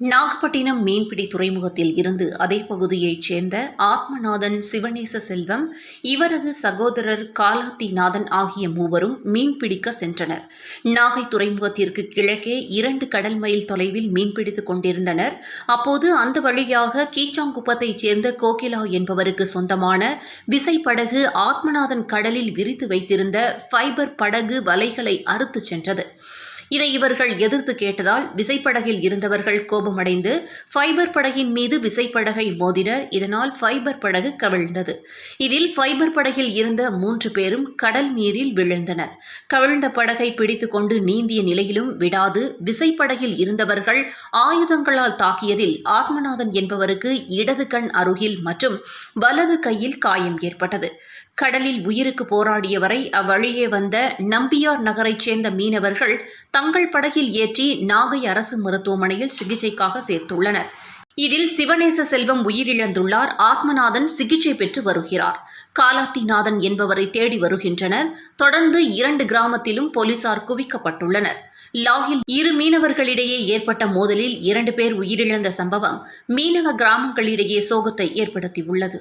நாகப்பட்டினம் மீன்பிடி துறைமுகத்தில் இருந்து அதே பகுதியைச் சேர்ந்த ஆத்மநாதன் சிவநேச செல்வம் இவரது சகோதரர் காலாத்திநாதன் ஆகிய மூவரும் மீன்பிடிக்க சென்றனர். நாகை துறைமுகத்திற்கு கிழக்கே இரண்டு கடல் மைல் தொலைவில் மீன்பிடித்துக் கொண்டிருந்தனர். அப்போது அந்த வழியாக கீச்சாங்குப்பத்தைச் சேர்ந்த கோகிலா என்பவருக்கு சொந்தமான விசைப்படகு ஆத்மநாதன் கடலில் விரித்து வைத்திருந்த ஃபைபர் படகு வலைகளை அறுத்துச் சென்றது. இதை இவர்கள் எதிர்த்து கேட்டதால் விசைப்படகில் இருந்தவர்கள் கோபமடைந்து ஃபைபர் படகின் மீது விசைப்படகை மோதினர். இதனால் ஃபைபர் படகு கவிழ்ந்தது. இதில் ஃபைபர் படகில் இருந்த மூன்று பேரும் கடல் நீரில் விழுந்தனர். கவிழ்ந்த படகை பிடித்துக்கொண்டு நீந்திய நிலையிலும் விடாது விசைப்படகில் இருந்தவர்கள் ஆயுதங்களால் தாக்கியதில் ஆத்மநாதன் என்பவருக்கு இடது கண் அருகில் மற்றும் வலது கையில் காயம் ஏற்பட்டது. கடலில் உயிருக்கு போராடியவரை அவ்வழியே வந்த நம்பியார் நகரைச் சேர்ந்த மீனவர்கள் தங்கள் படகில் ஏற்றி நாகை அரசு மருத்துவமனையில் சிகிச்சைக்காக சேர்த்துள்ளனர். இதில் சிவநேச செல்வம் உயிரிழந்துள்ளார். ஆத்மநாதன் சிகிச்சை பெற்று வருகிறார். காலாத்திநாதன் என்பவரை தேடி வருகின்றனர். தொடர்ந்து இரண்டு கிராமத்திலும் போலீசார் குவிக்கப்பட்டுள்ளனர். லாகில் இரு மீனவர்களிடையே ஏற்பட்ட மோதலில் இரண்டு பேர் உயிரிழந்த சம்பவம் மீனவ கிராமங்களிடையே சோகத்தை ஏற்படுத்தியுள்ளது.